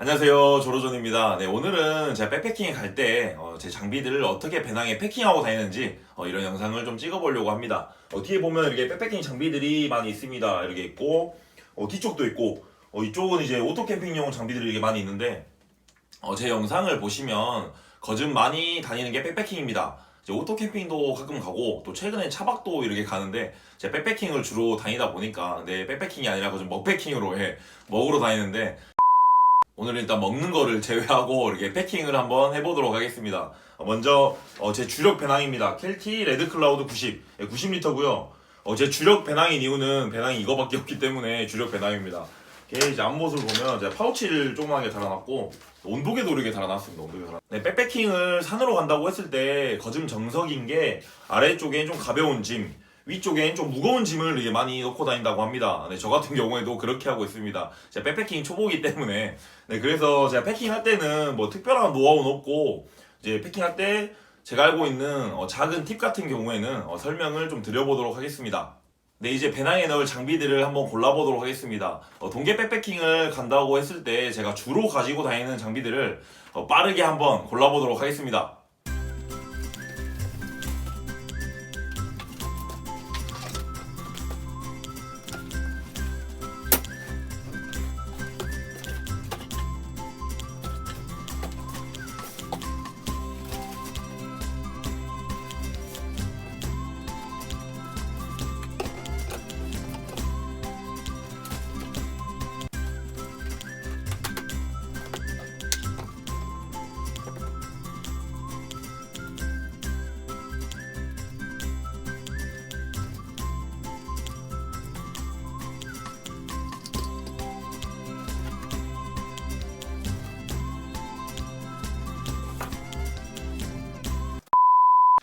안녕하세요. 조로존입니다. 네 오늘은 제가 백패킹에 갈 때제 장비들을 어떻게 배낭에 패킹하고 다니는지 어, 이런 영상을 좀 찍어보려고 합니다. 어, 뒤에 보면 이렇게 백패킹 장비들이 많이 있습니다. 이렇게 있고 어, 뒤쪽도 있고 어, 이쪽은 이제 오토 캠핑용 장비들이 이렇게 많이 있는데 어, 제 영상을 보시면 거즘 많이 다니는 게 백패킹입니다. 이제 오토 캠핑도 가끔 가고 또 최근에 차박도 이렇게 가는데 제가 백패킹을 주로 다니다 보니까 내 백패킹이 아니라 거즘 먹패킹으로 해 먹으러 다니는데 오늘은 일단 먹는 거를 제외하고 이렇게 패킹을 한번 해보도록 하겠습니다. 어, 먼저 어, 제 주력 배낭입니다. 켈티 레드 클라우드 90, 90리터고요. 어, 제 주력 배낭인 이유는 배낭이 이거밖에 없기 때문에 주력 배낭입니다. 이게 이제 앞모습을 보면 제가 파우치를 조그맣게 달아놨고 온도계도 이렇게 달아놨습니다. 온도계 달아. 네, 백패킹을 산으로 간다고 했을 때 거즘 정석인 게 아래쪽에 좀 가벼운 짐, 위쪽엔 좀 무거운 짐을 이게 많이 넣고 다닌다고 합니다. 네, 저 같은 경우에도 그렇게 하고 있습니다. 제가 백패킹 초보기 때문에 네, 그래서 제가 패킹할 때는 뭐 특별한 노하우는 없고 이제 패킹할 때 제가 알고 있는 어, 작은 팁 같은 경우에는 어, 설명을 좀 드려보도록 하겠습니다. 네, 이제 배낭에 넣을 장비들을 한번 골라보도록 하겠습니다. 어, 동계 백패킹을 간다고 했을 때 제가 주로 가지고 다니는 장비들을 어, 빠르게 한번 골라보도록 하겠습니다.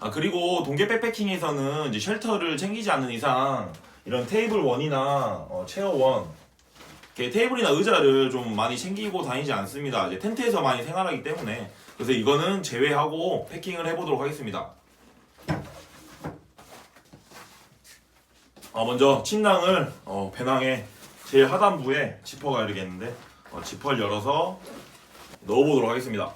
아 그리고 동계 백패킹에서는 이제 쉘터를 챙기지 않는 이상 이런 테이블 원이나 어, 체어 원 이렇게 테이블이나 의자를 좀 많이 챙기고 다니지 않습니다. 이제 텐트에서 많이 생활하기 때문에 그래서 이거는 제외하고 패킹을 해보도록 하겠습니다. 어, 먼저 침낭을 어, 배낭의 제일 하단부에 지퍼가 이렇게 있는데 어, 지퍼를 열어서 넣어보도록 하겠습니다.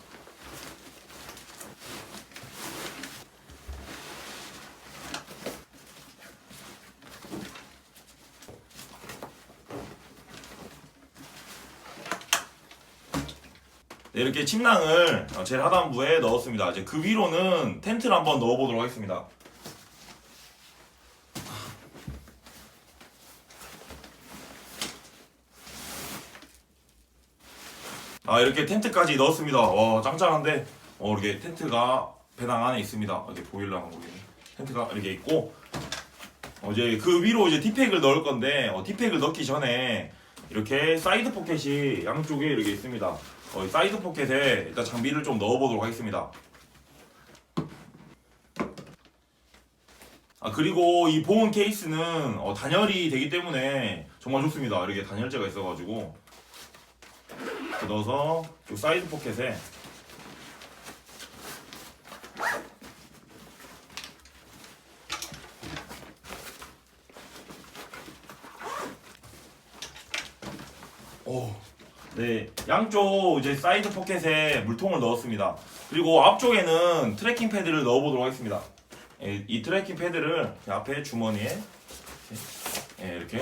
네, 이렇게 침낭을 어, 제일 하단부에 넣었습니다. 이제 그 위로는 텐트를 한번 넣어보도록 하겠습니다. 아 이렇게 텐트까지 넣었습니다. 와 짱짱한데 어 이렇게 텐트가 배낭 안에 있습니다. 이렇게 보일라나 모르겠네. 텐트가 이렇게 있고 어, 이제 그 위로 이제 티팩을 넣을 건데 어, 티팩을 넣기 전에 이렇게 사이드 포켓이 양쪽에 이렇게 있습니다. 어, 이 사이드 포켓에 일단 장비를 좀 넣어보도록 하겠습니다. 아 그리고 이 보온 케이스는 어, 단열이 되기 때문에 정말 좋습니다. 이렇게 단열재가 있어가지고 넣어서 이 사이드 포켓에 오. 네, 양쪽 이제 사이드 포켓에 물통을 넣었습니다. 그리고 앞쪽에는 트래킹 패드를 넣어보도록 하겠습니다. 예, 이 트래킹 패드를 앞에 주머니에 예, 이렇게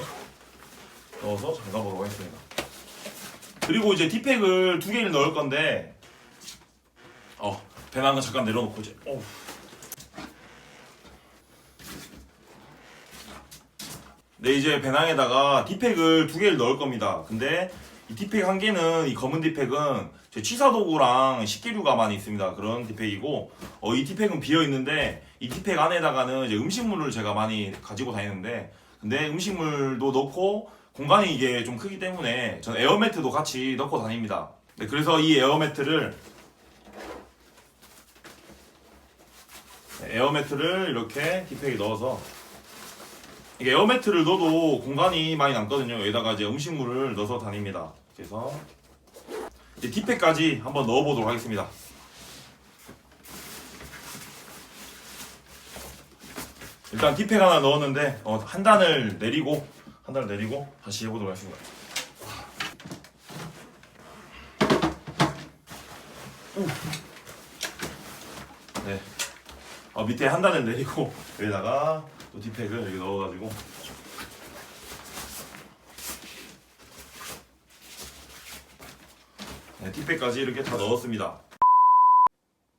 넣어서 잠가보도록 하겠습니다. 그리고 이제 티팩을 두 개를 넣을 건데, 어, 배낭은 잠깐 내려놓고 이제, 어. 네, 이제 배낭에다가 티팩을 두 개를 넣을 겁니다. 근데 이 티팩 한 개는 이 검은 티팩은 제 취사 도구랑 식기류가 많이 있습니다. 그런 티팩이고 어, 이 티팩은 비어 있는데 이 티팩 안에다가는 이제 음식물을 제가 많이 가지고 다니는데 근데 음식물도 넣고 공간이 이게 좀 크기 때문에 전 에어매트도 같이 넣고 다닙니다. 네, 그래서 이 에어매트를 네, 에어매트를 이렇게 티팩에 넣어서 이게 에어매트를 넣어도 공간이 많이 남거든요. 여기다가 이제 음식물을 넣어서 다닙니다. 그래서 이제 디팩까지 한번 넣어보도록 하겠습니다. 일단 디팩 하나 넣었는데 어, 한 단을 내리고 한 단을 내리고 다시 해보도록 하겠습니다. 네. 어, 밑에 한 단을 내리고 여기다가 또 뒷팩을 여기 넣어가지고 네, 뒷팩까지 이렇게 다 넣었습니다.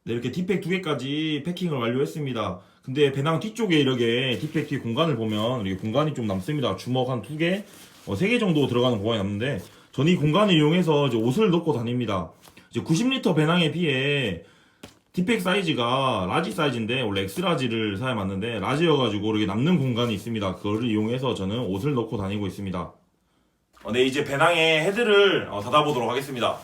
네, 이렇게 뒷팩 두 개까지 패킹을 완료했습니다. 근데 배낭 뒤쪽에 이렇게 뒷팩 뒤 공간을 보면 이렇게 공간이 좀 남습니다. 주먹 한 두 개, 어, 세 개 정도 들어가는 공간이 남는데 저는 이 공간을 이용해서 이제 옷을 넣고 다닙니다. 이제 90리터 배낭에 비해 뒷팩 사이즈가 라지 사이즈인데 원래 엑스라지를 사야 맞는데 라지여가지고 이렇게 남는 공간이 있습니다. 그거를 이용해서 저는 옷을 넣고 다니고 있습니다. 어, 네 이제 배낭의 헤드를 어, 닫아보도록 하겠습니다.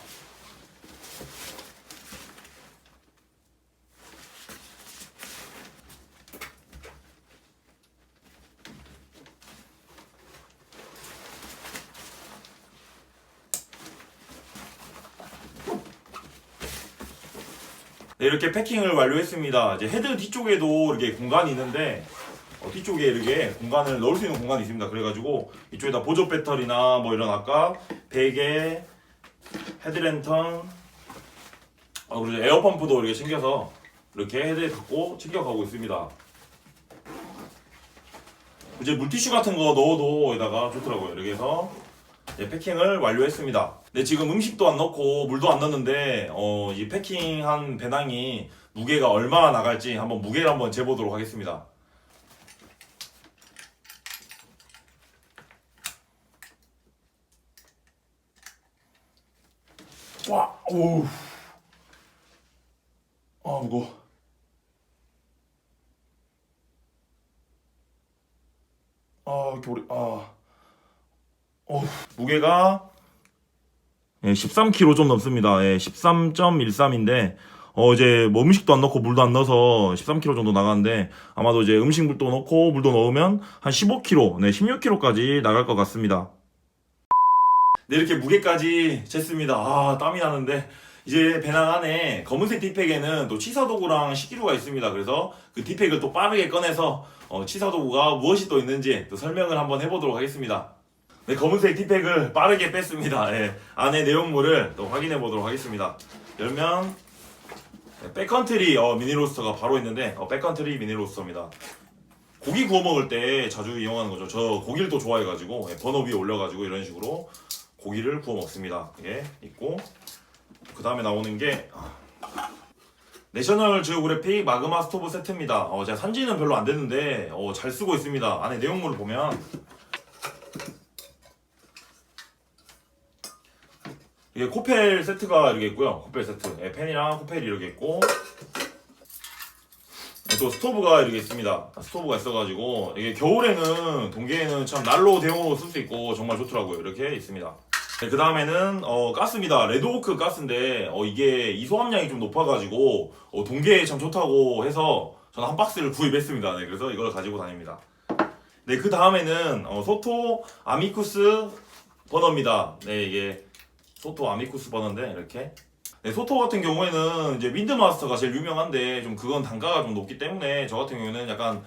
네, 이렇게 패킹을 완료했습니다. 이제 헤드 뒤쪽에도 이렇게 공간이 있는데 어, 뒤쪽에 이렇게 공간을 넣을 수 있는 공간이 있습니다. 그래가지고 이쪽에다 보조 배터리나 뭐 이런 아까 베개, 헤드랜턴, 어, 그리고 에어펌프도 이렇게 챙겨서 이렇게 헤드에 갖고 챙겨가고 있습니다. 이제 물티슈 같은 거 넣어도 여기다가 좋더라고요. 이렇게 해서 네, 패킹을 완료했습니다. 네, 지금 음식도 안 넣고 물도 안 넣었는데 어, 이 패킹한 배낭이 무게가 얼마나 나갈지 한번 무게를 한번 재보도록 하겠습니다. 와, 오, 아 무거. 아 오래, 아. 어, 무게가 예, 13kg 좀 넘습니다. 예, 13.13인데 어 이제 뭐 음식도 안 넣고 물도 안 넣어서 13kg 정도 나가는데 아마도 이제 음식물도 넣고 물도 넣으면 한 15kg, 네, 16kg까지 나갈 것 같습니다. 네, 이렇게 무게까지 쟀습니다. 아, 땀이 나는데 이제 배낭 안에 검은색 뒷팩에는 또 치사 도구랑 식기류가 있습니다. 그래서 그 뒷팩을 또 빠르게 꺼내서 어, 치사 도구가 무엇이 또 있는지 또 설명을 한번 해보도록 하겠습니다. 네, 검은색 뒷팩을 빠르게 뺐습니다. 예, 안에 내용물을 또 확인해 보도록 하겠습니다. 열면 네, 백컨트리 어, 미니 로스터가 바로 있는데 어, 백컨트리 미니 로스터입니다. 고기 구워 먹을 때 자주 이용하는 거죠. 저 고기를 또 좋아해가지고 예, 버너 위에 올려가지고 이런 식으로 고기를 구워 먹습니다. 이게 있고 그 다음에 나오는 게 아, 내셔널 지오그래픽 마그마 스토브 세트입니다. 어, 제가 산지는 별로 안 됐는데 어, 잘 쓰고 있습니다. 안에 내용물을 보면 이게 코펠 세트가 이렇게 있고요. 코펠 세트. 예, 펜이랑 코펠이 이렇게 있고 예, 또 스토브가 이렇게 있습니다. 스토브가 있어가지고 이게 겨울에는 동계에는 참 난로 대용으로 쓸 수 있고 정말 좋더라고요. 이렇게 있습니다. 네, 그 다음에는 어, 가스입니다. 레드오크 가스인데 어, 이게 이소 함량이 좀 높아가지고 어, 동계에 참 좋다고 해서 저는 한 박스를 구입했습니다. 네, 그래서 이걸 가지고 다닙니다. 네, 그 다음에는 어, 소토 아미쿠스 버너입니다. 네, 이게 소토 아미쿠스 버너인데 이렇게 네, 소토 같은 경우에는 이제 윈드마스터가 제일 유명한데 좀 그건 단가가 좀 높기 때문에 저 같은 경우에는 약간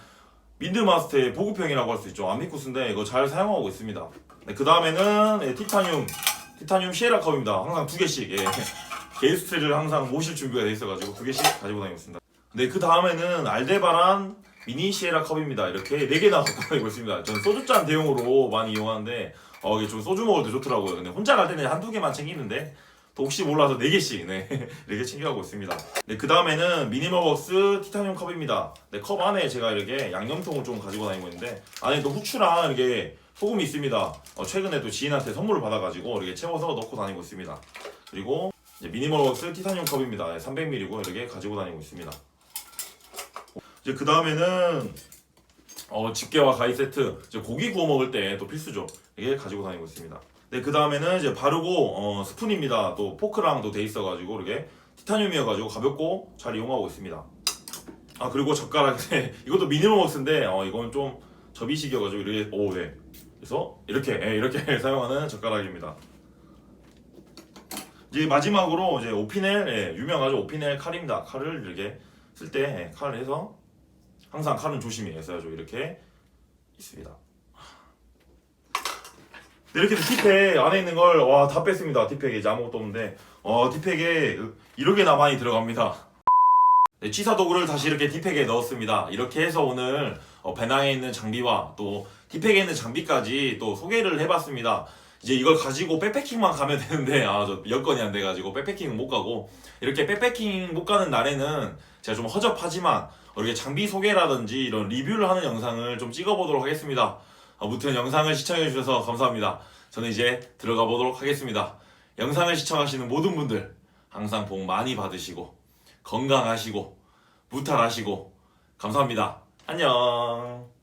윈드마스터의 보급형이라고 할 수 있죠. 아미쿠스인데 이거 잘 사용하고 있습니다. 네, 그 다음에는 예, 티타늄 티타늄 시에라 컵입니다. 항상 두 개씩 예. 게스트를 항상 모실 준비가 돼 있어가지고 두 개씩 가지고 다니고 있습니다. 네, 그 다음에는 알데바란 미니 시에라 컵입니다. 이렇게 네 개나 갖고 다니고 있습니다. 저는 소주잔 대용으로 많이 이용하는데 어, 이게 좀 소주 먹을 때 좋더라고요. 근데 혼자 갈 때는 한두 개만 챙기는데 또 혹시 몰라서 네 개씩 네, 이렇게 챙겨가고 있습니다. 네, 그 다음에는 미니머벅스 티타늄 컵입니다. 네, 컵 안에 제가 이렇게 양념통을 좀 가지고 다니고 있는데 안에 또 후추랑 이렇게 소금이 있습니다. 어, 최근에 또 지인한테 선물을 받아가지고 이렇게 채워서 넣고 다니고 있습니다. 그리고 미니머벅스 티타늄 컵입니다. 300ml고 이렇게 가지고 다니고 있습니다. 이제 그 다음에는 어, 집게와 가위 세트 이제 고기 구워 먹을 때 또 필수죠. 이게 가지고 다니고 있습니다. 네, 그 다음에는 이제 바르고 어, 스푼입니다. 또 포크랑도 돼 있어가지고 이렇게 티타늄이어가지고 가볍고 잘 이용하고 있습니다. 아 그리고 젓가락인데 이것도 미니머먹스인데 어, 이건 좀 접이식이어가지고 이렇게 오 네. 그래서 이렇게 예, 이렇게 사용하는 젓가락입니다. 이제 마지막으로 이제 오피넬 예, 유명하죠 오피넬 칼입니다. 칼을 이렇게 쓸때 예, 칼을 해서 항상 칼은 조심히 써야죠. 이렇게 있습니다. 네, 이렇게 해서 티팩 안에 있는 걸 와 다 뺐습니다. 티팩에 이제 아무것도 없는데 어 티팩에 이렇게나 많이 들어갑니다. 네, 취사 도구를 다시 이렇게 티팩에 넣었습니다. 이렇게 해서 오늘 어, 배낭에 있는 장비와 또 티팩에 있는 장비까지 또 소개를 해봤습니다. 이제 이걸 가지고 백패킹만 가면 되는데 아 저 여건이 안 돼가지고 백패킹은 못 가고 이렇게 백패킹 못 가는 날에는 제가 좀 허접하지만 어, 이렇게 장비 소개라든지 이런 리뷰를 하는 영상을 좀 찍어보도록 하겠습니다. 아무튼 영상을 시청해주셔서 감사합니다. 저는 이제 들어가 보도록 하겠습니다. 영상을 시청하시는 모든 분들 항상 복 많이 받으시고 건강하시고 무탈하시고 감사합니다. 안녕.